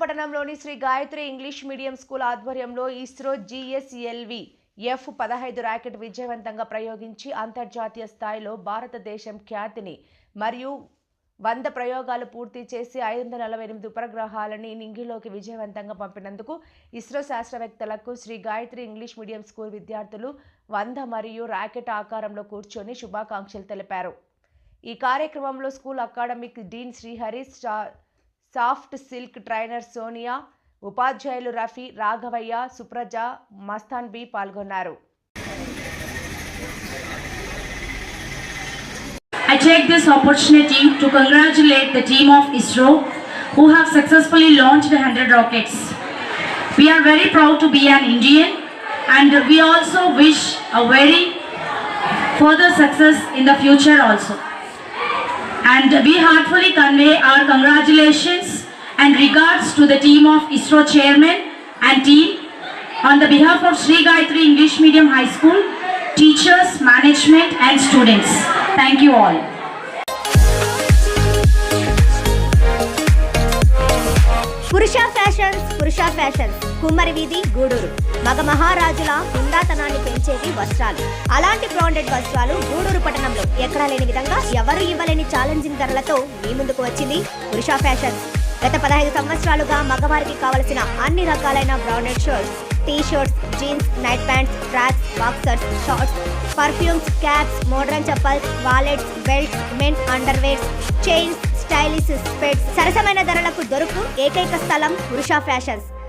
పట్టణంలోని Shri Gayatri English medium school ఆధ్వర్యంలో ISRO GSLV F పదహైదు ర్యాకెట్ విజయవంతంగా ప్రయోగించి అంతర్జాతీయ స్థాయిలో భారతదేశం ఖ్యాతిని మరియు వంద ప్రయోగాలు పూర్తి చేసి ఐదు వందల నలభై ఎనిమిది ఉపగ్రహాలని నింగిలోకి విజయవంతంగా పంపినందుకు ISRO శాస్త్రవేత్తలకు Shri Gayatri English medium school విద్యార్థులు వంద మరియు ర్యాకెట్ ఆకారంలో కూర్చొని శుభాకాంక్షలు తెలిపారు. ఈ కార్యక్రమంలో స్కూల్ అకాడమిక్ డీన్ శ్రీహరి స్టా- సాఫ్ట్ సిల్క్ ట్రైనర్ సోనియా ఉపాధ్యాయులు రఫీ రాఘవయ్య సుప్రజ మస్తాన్బీ పాల్గొన్నారు I take this opportunity to congratulate the team of ISRO who have successfully launched 100 rockets. We are very proud to be an Indian and we also wish a very further success in the future also. And we heartfully convey our congratulations and regards to the team of ISRO chairman and team on the behalf of Sri Gayatri English Medium High School, teachers, management and students. Thank you all. Purusha fashions Purusha fashions Kummari వీధి గూడూరు మగ మహారాజుల హుందాతనాన్ని పెంచేవి వస్త్రాలు అలాంటి branded వస్త్రాలు గూడూరు పట్టణంలో ఎక్కడా లేని విధంగా ఎవరు ఇవ్వలేని ఛాలెంజింగ్ ధరలతో మీ ముందుకు వచ్చింది పురుష ఫ్యాషన్ గత పదహైదు సంవత్సరాలుగా మగవారికి కావలసిన అన్ని రకాలైన branded shirts T shirts jeans night pants tracks boxers shorts perfumes caps modern chappals wallets belts men's underwears chains stylish specs సరసమైన ధరలకు దొరుకు ఏకైక స్థలం పురుష ఫ్యాషన్స్